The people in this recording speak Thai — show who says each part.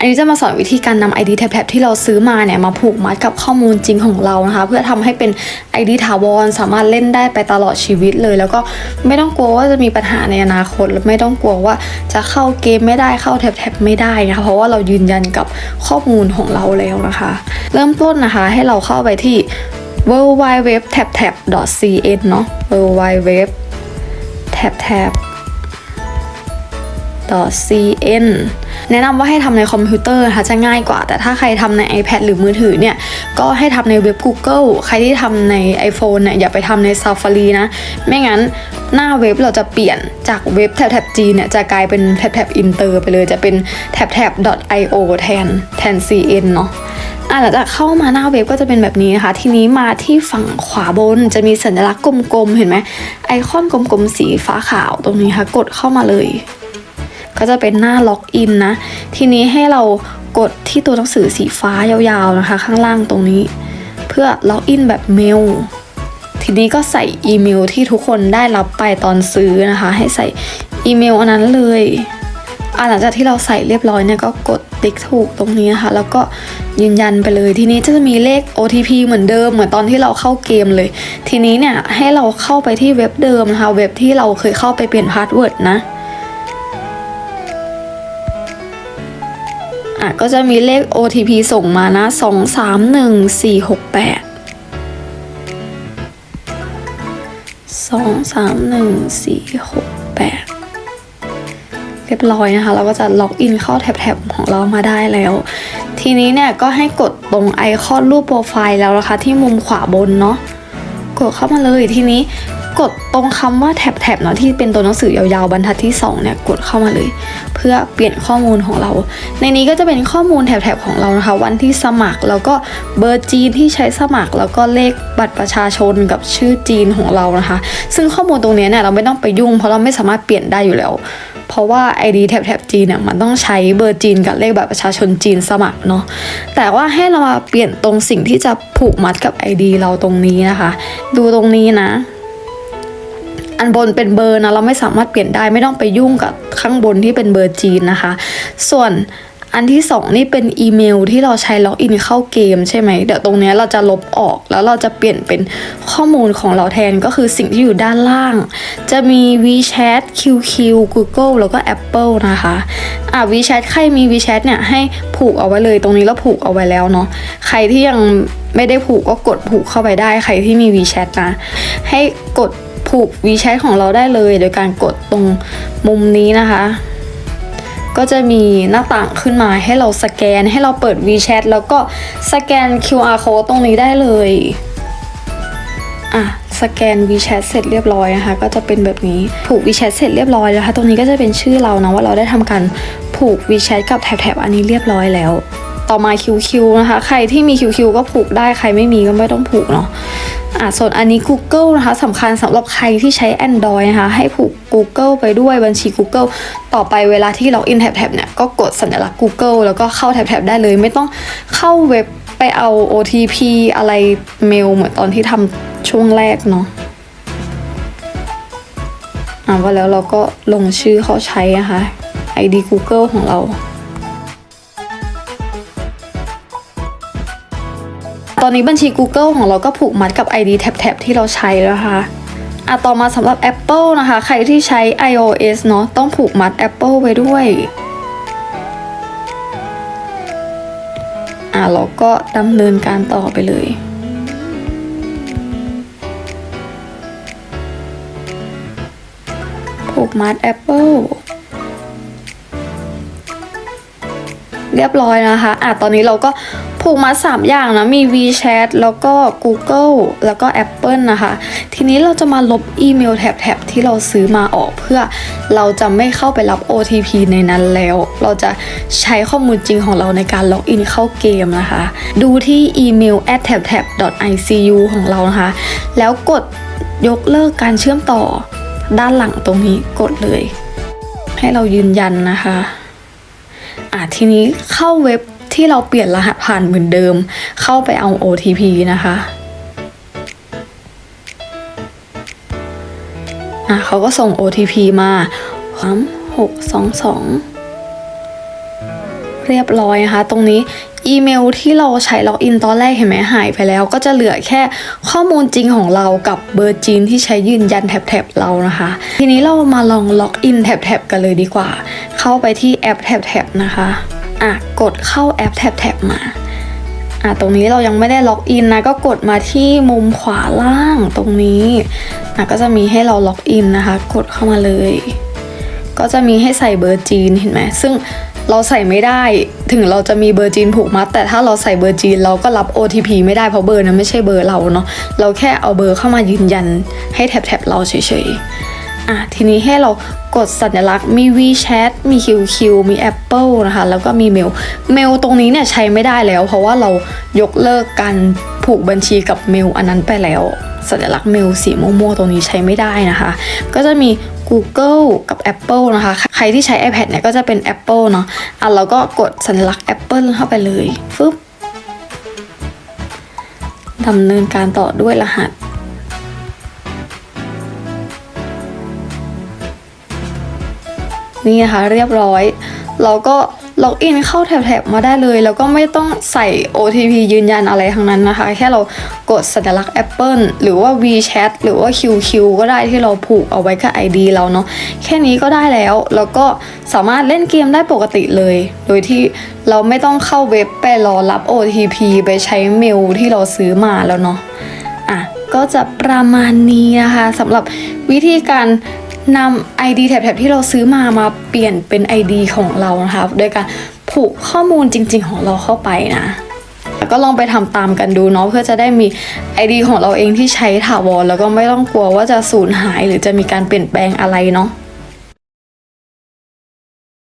Speaker 1: อันนี้จะมาสอนวิธีการนำ ID แท็บที่เราซื้อมาเนี่ยมาผูกมัดกับข้อมูลจริงของเรานะคะ เพื่อทำให้เป็น ID ถาวรสามารถเล่นได้ไปตลอดชีวิตเลย แล้วก็ไม่ต้องกลัวว่าจะมีปัญหาในอนาคตและไม่ต้องกลัวว่าจะเข้าเกมไม่ได้เข้าแท็บๆไม่ได้นะคะเพราะว่าเรายืนยันกับข้อมูลของเราแล้วนะคะ เริ่มต้นนะคะให้เราเข้าไปที่ w w w t a p t a p c n เนาะ w w w t a p t a p cn แนะนำว่าให้ทำในคอมพิวเตอร์นะคะจะง่ายกว่า แต่ถ้าใครทำใน iPad หรือมือถือเนี่ย ก็ให้ทำในเว็บ Google ใครที่ทำใน iPhone เนี่ยอย่าไปทำใน Safari นะ ไม่งั้นหน้าเว็บเราจะเปลี่ยนจากเว็บแท็บๆ G เนี่ยจะกลายเป็นแท็บๆ Inter ไปเลยจะเป็น t a p t a p io แทนแทน cn เนาะอะหลังจากเข้ามาหน้าเว็บก็จะเป็นแบบนี้นะคะ ทีนี้มาที่ฝั่งขวาบนจะมีสัญลักษณ์กลมๆ เห็นไหมไอคอนกลมๆ สีฟ้าขาวตรงนี้ค่ะ กดเข้ามาเลย ก็จะเป็นหน้าล็อกอินนะ ทีนี้ให้เรากดที่ตัวหนังสือสีฟ้ายาวๆนะคะ ข้างล่างตรงนี้ เพื่อล็อกอินแบบเมลทีนี้ก็ใส่อีเมลที่ทุกคนได้รับไปตอนซื้อนะคะ ให้ใส่อีเมลอันนั้นเลยอะหลังจากที่เราใส่เรียบร้อยเนี่ยก็กดติ๊กถูกตรงนี้นะคะ แล้วก็ยืนยันไปเลยทีนี้จะมีเลข OTP เหมือนเดิมเหมือนตอนที่เราเข้าเกมเลย ทีนี้เนี่ยให้เราเข้าไปที่เว็บเดิมนะคะเว็บที่เราเคยเข้าไปเปลี่ยนพาสเวิร์ดนะ ก็จะมีเลข OTP ส่งมานะ 2 3 1 4 6 8 2 3 1 4 6 8 เรียบร้อยนะคะ เราก็จะล็อกอินเข้าแท็บๆของเรามาได้แล้ว ทีนี้เนี่ยก็ให้กดตรงไอคอนรูปโปรไฟล์แล้วนะคะ ที่มุมขวาบนเนาะกดเข้ามาเลยทีนี้ กดตรงคำว่าแท็บๆเนาะที่เป็นตัวหนังสือยาวๆบรรทัดที่2เนี่ยกดเข้ามาเลย เพื่อเปลี่ยนข้อมูลของเรา ในนี้ก็จะเป็นข้อมูลแถบๆของเรานะคะวันที่สมัครแล้วก็เบอร์จีนที่ใช้สมัคร แล้วก็เลขบัตรประชาชนกับชื่อจีนของเรานะคะ ซึ่งข้อมูลตรงนี้เนี่ยเราไม่ต้องไปยุ่ง เพราะเราไม่สามารถเปลี่ยนได้อยู่แล้ว เพราะว่า ID แถบๆจีนเนี่ยมันต้องใช้เบอร์จีนกับเลขบัตรประชาชนจีนสมัครเนาะแต่ว่าให้เรามาเปลี่ยนตรงสิ่งที่จะผูกมัดกับ ID เราตรงนี้นะคะ ดูตรงนี้นะ อันบนเป็นเบอร์นะเราไม่สามารถเปลี่ยนได้ไม่ต้องไปยุ่งกับข้างบนที่เป็นเบอร์จีนนะคะ ส่วนอันที่สองนี่เป็นอีเมลที่เราใช้ล็อกอินเข้าเกมใช่ไหมเดี๋ยวตรงนี้เราจะลบออกแล้วเราจะเปลี่ยนเป็นข้อมูลของเราแทนก็คือสิ่งที่อยู่ด้านล่าง จะมี WeChat QQ Google แล้วก็ Apple นะคะอะ WeChat ใครมี WeChat เนี่ยให้ผูกเอาไว้เลย ตรงนี้เราผูกเอาไว้แล้วเนาะใครที่ยังไม่ได้ผูกก็กดผูกเข้าไปได้ ใครที่มี WeChat นะให้กด ผูก WeChat ของเราได้เลย โดยการกดตรงมุมนี้นะคะ ก็จะมีหน้าต่างขึ้นมาให้เราสแกนให้เราเปิด WeChat แล้วก็สแกน QR code ตรงนี้ได้เลยอะสแกน WeChat เสร็จเรียบร้อยนะคะ ก็จะเป็นแบบนี้ผูก WeChat เสร็จเรียบร้อยแล้วค่ะตรงนี้ก็จะเป็นชื่อเรานะว่าเราได้ทำการผูก WeChat กับแถบๆอันนี้เรียบร้อยแล้ว ต่อมา QQ นะคะ ใครที่มี QQ ก็ผูกได้ใครไม่มีก็ไม่ต้องผูกเนาะอะส่วนอันนี้ Google นะคะสำคัญสำหรับใครที่ใช้ Android นะคะ ให้ผูก Google ไปด้วยบัญชี Google ต่อไปเวลาที่เราอินแท็บๆเนี่ย ก็กดสัญลักษณ์ Google แล้วก็เข้าแท็บๆได้เลย ไม่ต้องเข้าเว็บไปเอา OTP อะไรเมลเหมือนตอนที่ทำช่วงแรกเนาะอะว่าแล้วเราก็ลงชื่อเขาใช้นะคะ ID Google ของเรา ตอนนี้บัญชี Google ของเราก็ผูกมัดกับ ID แท็บๆที่เราใช้แล้วค่ะอะต่อมาสำหรับ Apple นะคะ ใครที่ใช้ iOS เนาะต้องผูกมัด Apple ไว้ด้วยอะเราก็ดำเนินการต่อไปเลยผูกมัด Apple เรียบร้อยนะคะอะตอนนี้เราก็ ผูกมา3อย่างนะ มี WeChat แล้วก็ Google แล้วก็ Apple นะคะ ทีนี้เราจะมาลบอีเมลแท็บๆที่เราซื้อมาออกเพื่อเราจะไม่เข้าไปรับ OTP ในนั้นแล้ว เราจะใช้ข้อมูลจริงของเราในการล็อกอินเข้าเกมนะคะ ดูที่อีเมล at tab tab icu ของเรานะคะ แล้วกดยกเลิกการเชื่อมต่อด้านหลังตรงนี้กดเลย ให้เรายืนยันนะคะอะทีนี้เข้าเว็บ ที่เราเปลี่ยนรหัสผ่านเหมือนเดิม เข้าไปเอา OTP นะคะอะเขาก็ส่ง OTP มาสามหกสองสองเรียบร้อยนะคะ ตรงนี้อีเมลที่เราใช้ล็อกอินตอนแรกเห็นไหมหายไปแล้วก็จะเหลือแค่ข้อมูลจริงของเรากับเบอร์จีนที่ใช้ยืนยันแท็บๆเรานะคะ ทีนี้เรามาลองล็อกอินแท็บๆกันเลยดีกว่า เข้าไปที่แอปแท็บๆนะคะ อะกดเข้าแอปแท็บๆมาอะตรงนี้เรายังไม่ได้ล็อกอินนะก็กดมาที่มุมขวาล่างตรงนี้อะก็จะมีให้เราล็อกอินนะคะ กดเข้ามาเลย ก็จะมีให้ใส่เบอร์จีนเห็นไหมซึ่งเราใส่ไม่ได้ถึงเราจะมีเบอร์จีนผูกมัด แต่ถ้าเราใส่เบอร์จีนเราก็รับ OTP ไม่ได้เพราะเบอร์นั้นไม่ใช่เบอร์เราเนาะเราแค่เอาเบอร์เข้ามายืนยันให้แท็บๆเราเฉยๆ อะทีนี้ให้เรากดสัญลักษณ์มี WeChat มี QQ มี Apple นะคะ แล้วก็มีเมล เมลตรงนี้เนี่ยใช้ไม่ได้แล้ว เพราะว่าเรายกเลิกการผูกบัญชีกับเมลอันนั้นไปแล้ว สัญลักษณ์เมลสีม่วงๆตรงนี้ใช้ไม่ได้นะคะ ก็จะมี Google กับ Apple นะคะ ใครที่ใช้ iPad เนี่ยก็จะเป็น Apple เนาะอะเราก็กดสัญลักษณ์ Apple เข้าไปเลยฟึบดำเนินการต่อด้วยรหัส นี่นะคะเรียบร้อย เราก็ล็อกอินเข้าแท็บๆมาได้เลย แล้วก็ไม่ต้องใส่ OTP ยืนยันอะไรทั้งนั้นนะคะ แค่เรากดสัญลักษณ์ Apple หรือว่า WeChat หรือว่า QQ ก็ได้ที่เราผูกเอาไว้กับ ID เราเนาะแค่นี้ก็ได้แล้ว แล้วก็สามารถเล่นเกมได้ปกติเลย โดยที่เราไม่ต้องเข้าเว็บไปรอรับ OTP ไปใช้เมลที่เราซื้อมาแล้วเนาะอะก็จะประมาณนี้นะคะสำหรับวิธีการ นำ ID แถบๆที่เราซื้อมามาเปลี่ยนเป็น ID ของเรานะคะโดยการผูกข้อมูลจริง ๆ ของเราเข้าไปนะแล้วก็ลองไปทำตามกันดูเนาะเพื่อจะได้มี ID ของเราเองที่ใช้ถาวรแล้วก็ไม่ต้องกลัวว่าจะสูญหายหรือจะมีการเปลี่ยนแปลงอะไรเนาะ